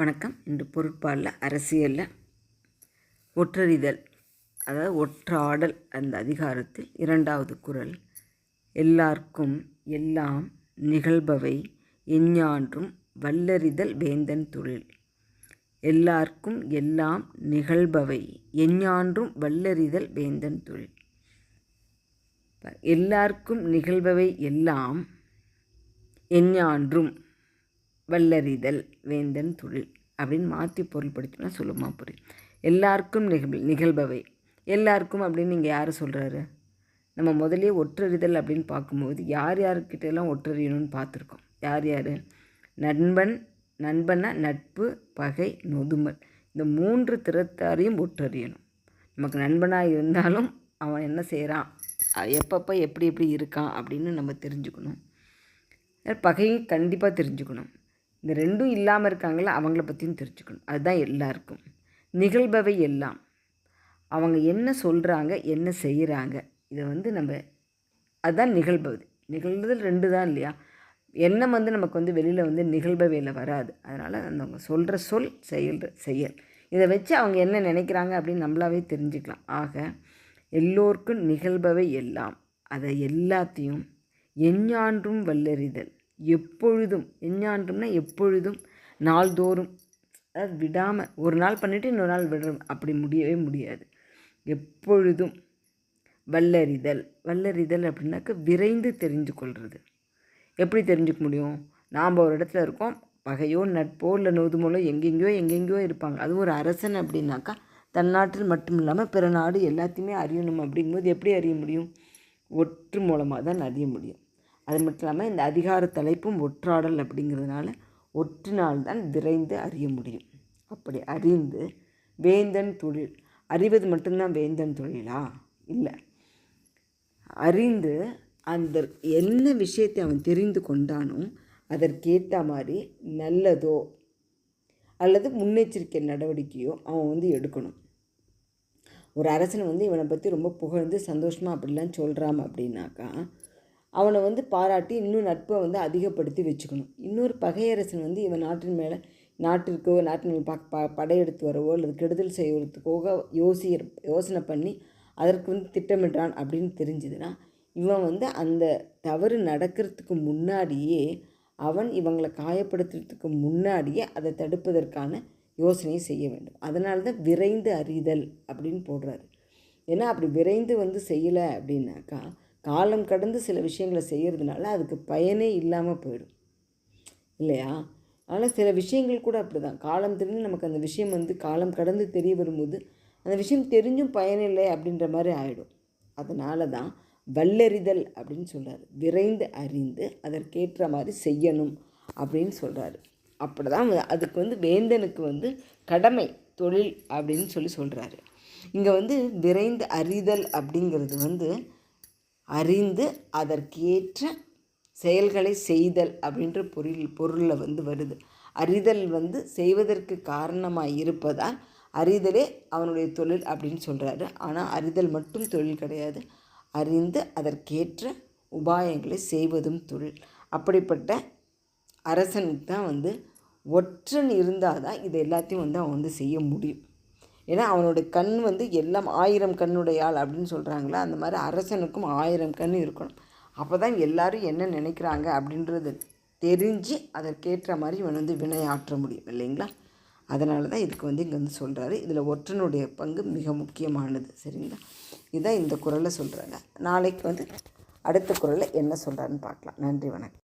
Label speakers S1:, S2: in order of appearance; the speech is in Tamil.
S1: வணக்கம். இன்று பொருட்பாலில் அரசியலில் ஒற்றறிதல் அதாவது ஒற்றாடல் அந்த அதிகாரத்தில் இரண்டாவது குரல். எல்லார்க்கும் எல்லாம் நிகழ்பவை எஞ்ஞான்றும் வல்லறிதல் வேந்தன் தொழில். எல்லார்க்கும் எல்லாம் நிகழ்பவை எஞ்ஞான்றும் வல்லறிதல் வேந்தன் தொழில். எல்லாருக்கும் நிகழ்பவை எல்லாம் எஞ்ஞான்றும் வல்லறிதல் வேந்தன் தொழில் அப்படின்னு மாற்றி பொருள்படுத்தினா சொல்லுமா புரியும். எல்லாருக்கும் நிகழ் நிகழ்பவை. எல்லாருக்கும் அப்படின்னு நீங்கள் யார் சொல்கிறாரு நம்ம முதலே ஒற்றறிதல் அப்படின்னு பார்க்கும்போது யார் யாருக்கிட்டெல்லாம் ஒற்றறியணும்னு பார்த்துருக்கோம். யார் யார்? நண்பன் நண்பனா நட்பு பகை நொதுமல். இந்த மூன்று திறத்தாரையும் ஒற்றறியணும். நமக்கு நண்பனாக இருந்தாலும் அவன் என்ன செய்கிறான் எப்பப்போ எப்படி எப்படி இருக்கான் அப்படின்னு நம்ம தெரிஞ்சுக்கணும். பகையும் கண்டிப்பாக தெரிஞ்சுக்கணும். இந்த ரெண்டும் இல்லாமல் இருக்காங்கள அவங்கள பற்றியும் தெரிஞ்சுக்கணும். அதுதான் எல்லாருக்கும். நிகழ்பவை எல்லாம். அவங்க என்ன சொல்கிறாங்க என்ன செய்கிறாங்க இதை வந்து நம்ம அதுதான் நிகழ்பவது நிகழ்ந்தது ரெண்டு தான் இல்லையா? எண்ணம் வந்து நமக்கு வந்து வெளியில் வந்து நிகழ்பவையில் வராது. அதனால் அந்த அவங்க சொல்கிற சொல் செயல் செயல். இதை வச்சு அவங்க என்ன நினைக்கிறாங்க அப்படின்னு நம்மளாவே தெரிஞ்சுக்கலாம். ஆக எல்லோருக்கும் நிகழ்பவை எல்லாம். அதை எல்லாத்தையும் எஞ்ஞான்றும் வல்லறிதல். எப்பொழுதும் எஞ்ஞான்றும்னா எப்பொழுதும் நாள்தோறும். அதாவது விடாமல் ஒரு நாள் பண்ணிவிட்டு இன்னொரு நாள் விடுறோம். அப்படி முடியவே முடியாது. எப்பொழுதும் வல்லறிதல் வல்லறிதல் அப்படின்னாக்க விரைந்து தெரிஞ்சு கொள்வது எப்படி தெரிஞ்சுக்க முடியும்? நாம் ஒரு இடத்துல இருக்கோம். பகையோ நட்போ இல்லை நோதுமோலோ எங்கெங்கேயோ எங்கெங்கேயோ இருப்பாங்க. அதுவும் ஒரு அரசன் அப்படின்னாக்கா தன் நாட்டில் மட்டும் இல்லாமல் பிற நாடு எல்லாத்தையுமே அறியணும். அப்படிங்கும்போது எப்படி அறிய முடியும்? ஒற்று மூலமாக தான் அறிய முடியும். அது மட்டும் இல்லாமல் இந்த அதிகார தலைப்பும் ஒற்றாடல் அப்படிங்கிறதுனால ஒற்றினால்தான் விரைந்து அறிய முடியும். அப்படி அறிந்து வேந்தன் தொழில் அறிவது மட்டும்தான் வேந்தன் தொழிலா? இல்லை. அறிந்து அந்த என்ன விஷயத்தை அவன் தெரிந்து கொண்டானோ அதற்கேற்ற மாதிரி நல்லதோ அல்லது முன்னெச்சரிக்கை நடவடிக்கையோ அவன் வந்து எடுக்கணும். ஒரு அரசனை வந்து இவனை பற்றி ரொம்ப புகழ்ந்து சந்தோஷமாக அப்படிலாம் சொல்கிறான் அப்படின்னாக்கா அவனை வந்து பாராட்டி இன்னும் நட்பை வந்து அதிகப்படுத்தி வச்சுக்கணும். இன்னொரு பகையரசன் வந்து இவன் நாட்டின் மேலே நாட்டிற்கோ நாட்டின் மேலே ப படையெடுத்து வரவோ அல்லது கெடுதல் செய்வதற்கோ யோசி யோசனை பண்ணி அதற்கு வந்து திட்டமிட்டான் அப்படின்னு தெரிஞ்சுதுன்னா இவன் வந்து அந்த தவறு நடக்கிறதுக்கு முன்னாடியே அவன் இவங்களை காயப்படுத்துறதுக்கு முன்னாடியே அதை தடுப்பதற்கான யோசனையை செய்ய வேண்டும். அதனால தான் விரைந்து அறிதல் அப்படின்னு போடுறாரு. ஏன்னா அப்படி விரைந்து வந்து செய்யலை அப்படின்னாக்கா காலம் கடந்து சில விஷயங்களை செய்கிறதுனால அதுக்கு பயனே இல்லாமல் போயிடும். இல்லையா? ஆனால் சில விஷயங்கள் கூட அப்படி தான் காலம் தெரிஞ்சு நமக்கு அந்த விஷயம் வந்து காலம் கடந்து தெரிய வரும்போது அந்த விஷயம் தெரிஞ்சும் பயனில்லை அப்படின்ற மாதிரி ஆகிடும் அதனால தான் வல்லறிதல் அப்படின்னு சொல்கிறார் விரைந்து அறிந்து அதற்கேற்ற மாதிரி செய்யணும் அப்படின்னு சொல்கிறாரு அப்படி தான் அதுக்கு வந்து வேந்தனுக்கு வந்து கடமை தொழில் அப்படின்னு சொல்லி சொல்கிறாரு இங்கே வந்து விரைந்து அறிதல் அப்படிங்கிறது வந்து அறிந்து அதற்கேற்ற செயல்களை செய்தல் அப்படின்ற பொருள் பொருளில் வந்து வருது. அறிதல் வந்து செய்வதற்கு காரணமாக இருப்பதால் அறிதலே அவனுடைய தொழில் அப்படின்னு சொல்கிறாரு ஆனால் அறிதல் மட்டும் தொழில் கிடையாது. அறிந்து அதற்கேற்ற உபாயங்களை செய்வதும் தொழில். அப்படிப்பட்ட அரசனுக்கு தான் வந்து ஒற்றன் இருந்தால் தான் இது எல்லாத்தையும் வந்து அவன் வந்து செய்ய முடியும். ஏன்னா அவனோட கண் வந்து எல்லாம் ஆயிரம் கண்ணுடைய ஆள் அப்படின்னு சொல்கிறாங்களா அந்த மாதிரி அரசனுக்கும் ஆயிரம் கண் இருக்கணும். அப்போ தான் எல்லோரும் என்ன நினைக்கிறாங்க அப்படின்றது தெரிஞ்சு அதற்கேற்ற மாதிரி இவன் வந்து வினையாற்ற முடியும் இல்லைங்களா? அதனால தான் இதுக்கு வந்து இங்கே வந்து சொல்கிறாரு இதில் ஒற்றனுடைய பங்கு மிக முக்கியமானது சரிங்களா? இதுதான் இந்த குரலை சொல்கிறாங்க நாளைக்கு வந்து அடுத்த குரலை என்ன சொல்கிறாருன்னு பார்க்கலாம். நன்றி வணக்கம்.